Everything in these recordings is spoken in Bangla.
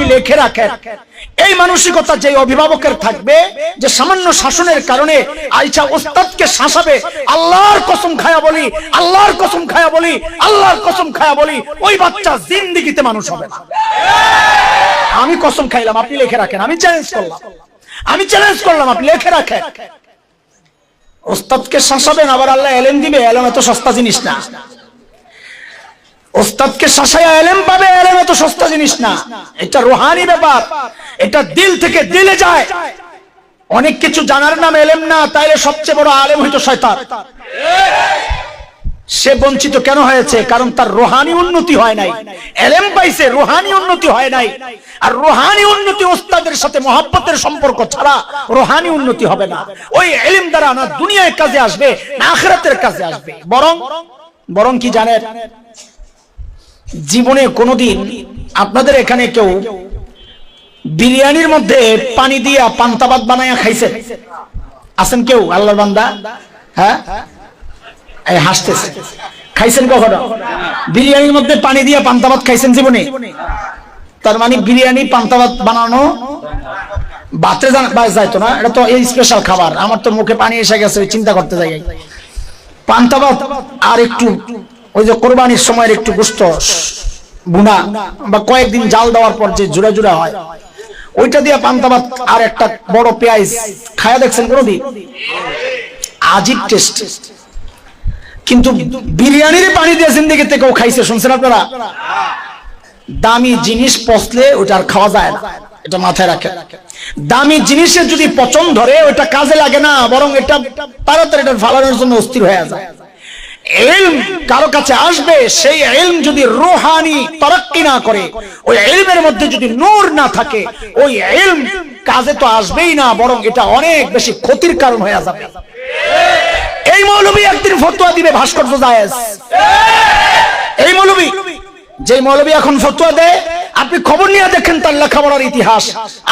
আপনি লেখে রাখেন। এই মানসিকতা যে অভিভাবকের থাকবে, যে সামান্য শাসনের কারণে আইসা ওস্তাদকে শাসাবে, আল্লাহর কসম খায়া বলি, আল্লাহর কসম খায়া বলি, আল্লাহর কসম খায়া বলি, ওই বাচ্চা জিন্দিগিতে মানুষ হবে না। আমি কসম খাইলাম, আপনি লিখে রাখেন, আমি চ্যালেঞ্জ করলাম। আমি চ্যালেঞ্জ করলাম, আপনি লিখে রাখেন। ওস্তাদকে শাসাবেন আবার আল্লাহ এলেন দিবে, এলেন এত সস্তা জিনিস না। ওস্তাদকে শাসায়া এলেম পাবে এলেম এত সস্তা জিনিস না। এটা রোহানি ব্যাপার। এটা দিল থেকে দিলে যায়। অনেক কিছু জানার নাম এলেম না, তাইলে সবচেয়ে বড় আলেম হইতো শয়তান। সে বঞ্চিত কেন হয়েছে? কারণ তার রোহানি উন্নতি হয় নাই। এলেম পাইছে, রোহানি উন্নতি হয় নাই। আর রোহানি উন্নতি ওস্তাদের সাথে মহাব্বতের সম্পর্ক ছাড়া রোহানি উন্নতি হবে না। ওই এলিম দ্বারা না দুনিয়ায় কাজে আসবে, না আখরাতের কাজে আসবে। বরং বরং কি জানেন? জীবনে কোনোদিন আপনাদের এখানে কেউ বিরিয়ানির মধ্যে পানি দিয়া পান্তাবাদ বানায়া খাইছে? আছেন কেউ, আল্লাহর বান্দা? হ্যাঁ? এই হাসতেছে। খাইছেন কখনো? বিরিয়ানির মধ্যে পানি দিয়ে পান্তাবাদ খাইছেন জীবনে? তার মানে বিরিয়ানি পান্তাবাদ বানানো বাতে যাইতো না, এটা তো এই স্পেশাল খাবার। আমার তো মুখে পানি এসে গেছে চিন্তা করতে যাই। পান্তাবাদ আর একটু, ওই যে কোরবানির সময়ের একটু গুস্ত বুনা বা কয়েকদিন জাল দেওয়ার পর যে জুড়া জুড়া হয়, ওইটা দিয়ে পান্তাবাদ আর একটা বড় পেঁয়াজ খায়া দেখছেন কোনোদিন আজিব টেস্ট কিন্তু বিরিয়ানির পানি দিয়ে জিন্দিগিতে কেউ খাইছে, শুনছেন আপনারা? দামি জিনিস পচলে ওটা আর খাওয়া যায় না, এটা মাথায় রাখে। দামি জিনিসের যদি পচন ধরে ওটা কাজে লাগে না, বরং এটা তাড়াতাড়ি এটা ফালানোর জন্য অস্থির হয়ে যায়। এলম কারও কাছে আসবে, সেই এলম যদি রোহানি না করে, ওই এলমের মধ্যে যদি নূর না থাকে, ওই এলম কাজে তো আসবেই না, বরং এটা অনেক বেশি ক্ষতির কারণ হয়ে যাবে। এই মৌলবী একদিন ফতোয়া দিবে এই মৌলবী যে মৌলবী এখন ফতোয়া দেয়, আপনি খবর নিয়ে দেখেন তার লেখাপড়ার ইতিহাস।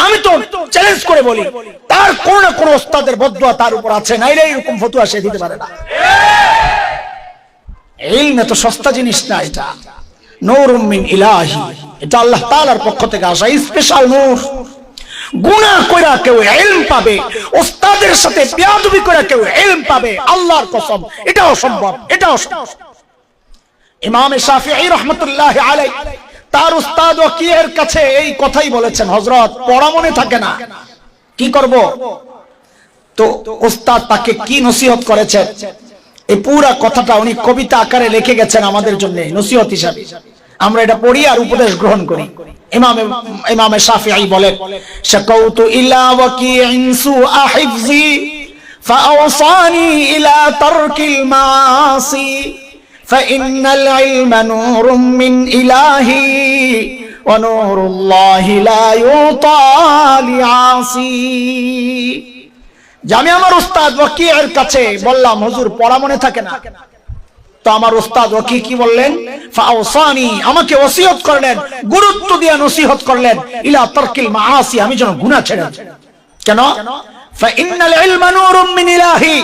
আমি তো চ্যালেঞ্জ করে বলি, তার কোন না কোন ওস্তাদের বদুয়া তার উপর আছে, নাইলে এরকম ফতোয়া সে দিতে পারে না। ইলম এত সস্তা জিনিস না এটা। নূর মিন ইলাহি। এটা আল্লাহ তাআলার পক্ষ থেকে আসা স্পেশাল নূর। গুনাহ কইরা কেউ ইলম পাবে ওস্তাদের সাথে কেউ ইলম পাবে, আল্লাহর কসম, এটাও সম্ভব এটাও সম্ভব। ইমাম আলাইহি, তার উস্তাদ ওয়াকিয়ের কাছে এই কথাই বলেছেন, হযরত, পড়া মনে থাকে না। কি করব? তো উস্তাদ তাকে কি নসিহত করেছেন এই পুরা কথাটা উনি কবিতা আকারে লিখে গেছেন আমাদের জন্য নসিহত হিসাবে আমরা এটা পড়ি আর উপদেশ গ্রহণ করি ইমামে ইমামে শাফিঈ বলেন শাকাউতু ইলা ওয়াকিইন সুআ হিফজি فأوصاني إلى ترك المعاصي فإن العلم نور من إلهي ونور الله لا يعطى لعاصي আমি আমার উস্তাদ ওয়াকিয়ের কাছে বললাম, হুজুর, পড়া মনে থাকে না। তো আমার উস্তাদ ওয়াকি কি বললেন? ফাওসানি, আমাকে ওসিয়ত করলেন, গুরুত্ব দিয়ে নসিহত করলেন, ইলা তারকিল মাআসি, আমি যেন গুনাহ ছেড়ে। কেন? ফাইন্নাল ইলমা নূরুম মিন ইলাহি।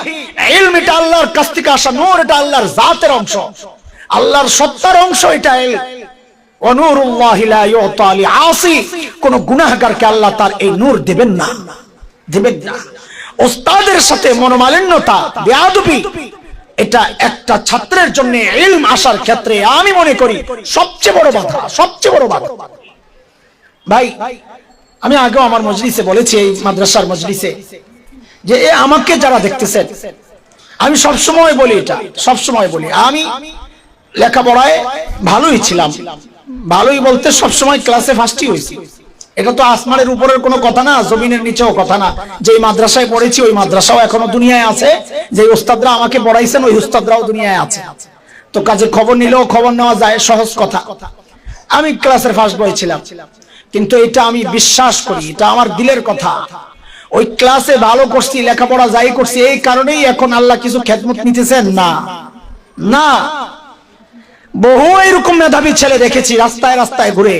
ইলম এটা আল্লাহর কাছ থেকে আসা নূর, এটা আল্লাহর জাতের অংশ। আল্লাহর সত্তার অংশ এটা অনুরুল্লাহি লা ইউতা লিআসি কোন গুনাহগারকে আল্লাহ তার এই নূর দিবেন না। দিবেন না। ওস্তাদের সাথে মনোমালিন্যতা, বেয়াদবি, এটা একটা ছাত্রের জন্য ইলম আসার ক্ষেত্রে আমি মনে করি সবচেয়ে বড় বাধা, সবচেয়ে বড় বাধা। ভাই, আমি আগেও আমার মজলিসে বলেছি, এই মাদ্রাসার মজলিসে, যে এ আমাকে যারা দেখতেছেন, আমি সব সময় বলি এটা সব সময় বলি। আমি লেখাপড়ায় ভালোই ছিলাম, ভালোই বলতে সব সময় ক্লাসে ফার্স্টই হয়েছি। এটা তো আসমানের উপরের কোনো কথা না, জমিনের নিচেও কথা না। যে মাদ্রাসায় পড়েছি, ওই মাদ্রাসাও এখনও দুনিয়ায় আছে। যে উস্তাদরা আমাকে পড়াইছেন, ওই উস্তাদরাও দুনিয়ায় আছে। তো কাজে খবর নিলেও খবর নেওয়া যায়, সহজ কথা। আমি ক্লাসের ফার্স্ট বয় ছিলাম। কিন্তু এটা আমি বিশ্বাস করি, এটা আমার দিলের কথা। ওই ক্লাসে ভালো করছি, লেখাপড়া যাই করছি, এই কারণেই এখন আল্লাহ কিছু খেদমত নিতেছেন না। না। বহু এরকম মেধাবী ছেলে দেখেছি, রাস্তায় রাস্তায় ঘুরে।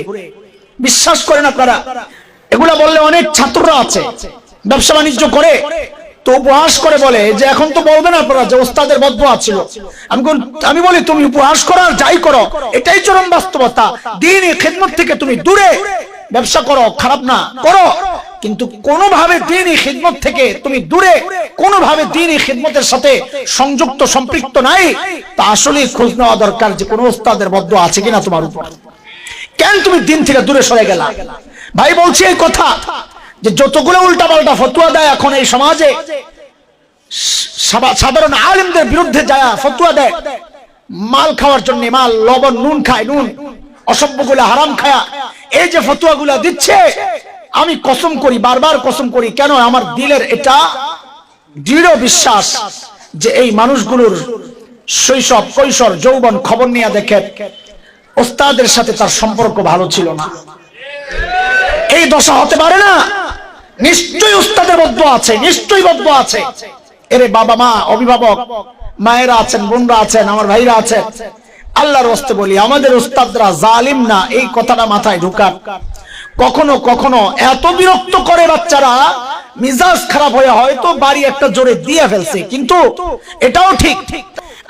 বিশ্বাস করেন আপনারা। এগুলা বললে অনেক ছাত্ররা আছে, ব্যবসা বাণিজ্য করে, তো উপহাস করে বলে, যে এখন তো বলবেন আপনারা যে ওস্তাদের বদয়া ছিল। আমি আমি বলি, তুমি উপহাস করো আর যাই করো, এটাই চরম বাস্তবতা। দিন খেদমত থেকে তুমি দূরে, ব্যবসা করো, খারাপ না, করো। কিন্তু কোনোভাবে দিনই খিদমত থেকে তুমি দূরে, কোনোভাবে দিনই খিদমতের সাথে সংযুক্ত, সম্পৃক্ত নাই। তা আসলে খোঁজ নেওয়া দরকার যে কোনো ওস্তাদের বদ্ধ আছে কিনা তোমার উপর। কেন তুমি দিন থেকে দূরে সরে গেলা? ভাই বলছি এই কথা যে যতগুলো উল্টা পাল্টা ফতুয়া দেয় এখন এই সমাজে সাধারণ আলিমদের বিরুদ্ধে যায় ফতুয়া দেয়, মাল খাওয়ার জন্য মাল, লবণ, নুন খায়, নুন, অসভ্যগুলো হারাম খায়া, এই যে ফতুয়াগুলা দিচ্ছে, আমি কসম করি, বারবার কসম করি, কেন আমার দিলের এটা দৃঢ় বিশ্বাস যে এই মানুষগুলোর শৈশব, কৈশোর, যৌবন খবর নিয়ে দেখেন ওস্তাদের সাথে তার সম্পর্ক ভালো ছিল না। এই দশা হতে পারে না? নিশ্চয়ই উস্তাদের বদ্ধ আছে, নিশ্চয়ই বদ্ধ আছে। এরে বাবা মা, অভিভাবক, মায়েরা আছেন, বোনরা আছেন, আমার ভাইরা আছেন। আল্লাহর হস্তে বলি, আমাদের উস্তাদরা জালিম না, এই কথাটা মাথায় ঢুকান। কখনো কখনো এত বিরক্ত করে বাচ্চারা, মিজাজ খারাপ হয়ে হয়তো বাড়ি একটা জোরে দিয়ে ফেলছে, কিন্তু এটাও ঠিক।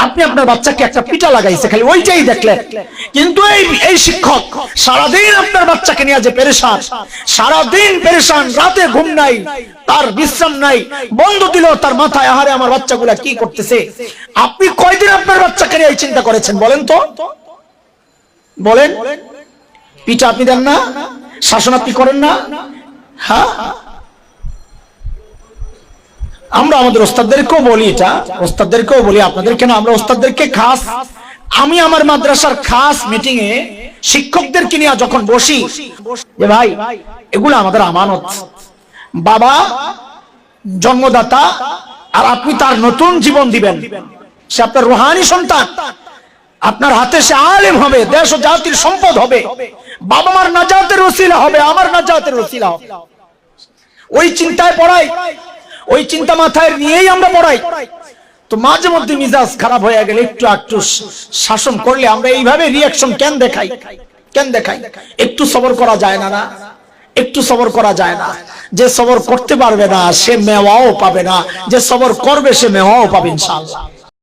আপনি আপনার বাচ্চাকে একটা পিটা লাগাইছে, খালি ওইটাই দেখলেন কিন্তু এই এই শিক্ষক সারাদিন আপনার বাচ্চাকে নিয়ে যে পেরেশান, সারাদিন পেরেশান, রাতে ঘুম নাই, তার বিশ্রাম নাই, বন্ধ দিল তার মাথায়, আহারে আমার বাচ্চাগুলা কি করতেছে? আপনি কয়দিন আপনার বাচ্চাকে নিয়ে চিন্তা করেছেন বলেন তো? বলেন। পিঠা আপনি দেন না, শাসন আপনি করেন না? হ্যাঁ? আমরা আমাদের ওস্তাদদেরকেও বলি এটা, ওস্তাদদেরকেও বলি আপনাদেরকে না আমরা ওস্তাদদেরকে খাস? আমি আমার মাদ্রাসার খাস মিটিং এ শিক্ষকদেরকে নিয়ে যখন বসি, যে ভাই, এগুলো আমাদের আমানত। বাবা জন্মদাতা, আর আপনি তার নতুন জীবন দিবেন। সে আপনার রোহানি সন্তান। আপনার হাতে সে আলেম হবে, দেশ ও জাতির সম্পদ হবে। বাবা মার নাজাতের ওসিলা হবে, আমার নাজাতের ওসিলা হবে। ওই চিন্তায় পড়াই ওই চিন্তা মাথায় নিয়েই আমরা পড়াই তো মাঝে মধ্যে মিজাজ খারাপ হয়ে গেলে একটু একটু শাসন করলে আমরা এইভাবে রিয়াকশন কেন দেখাই? কেন দেখাই? একটু সবর করা যায় না না। একটু সবর করা যায় না। যে সবর করতে পারবে না, সে মেওয়াও পাবে না। যে সবর করবে, সে মেওয়াও পাবে ইনশাআল্লাহ।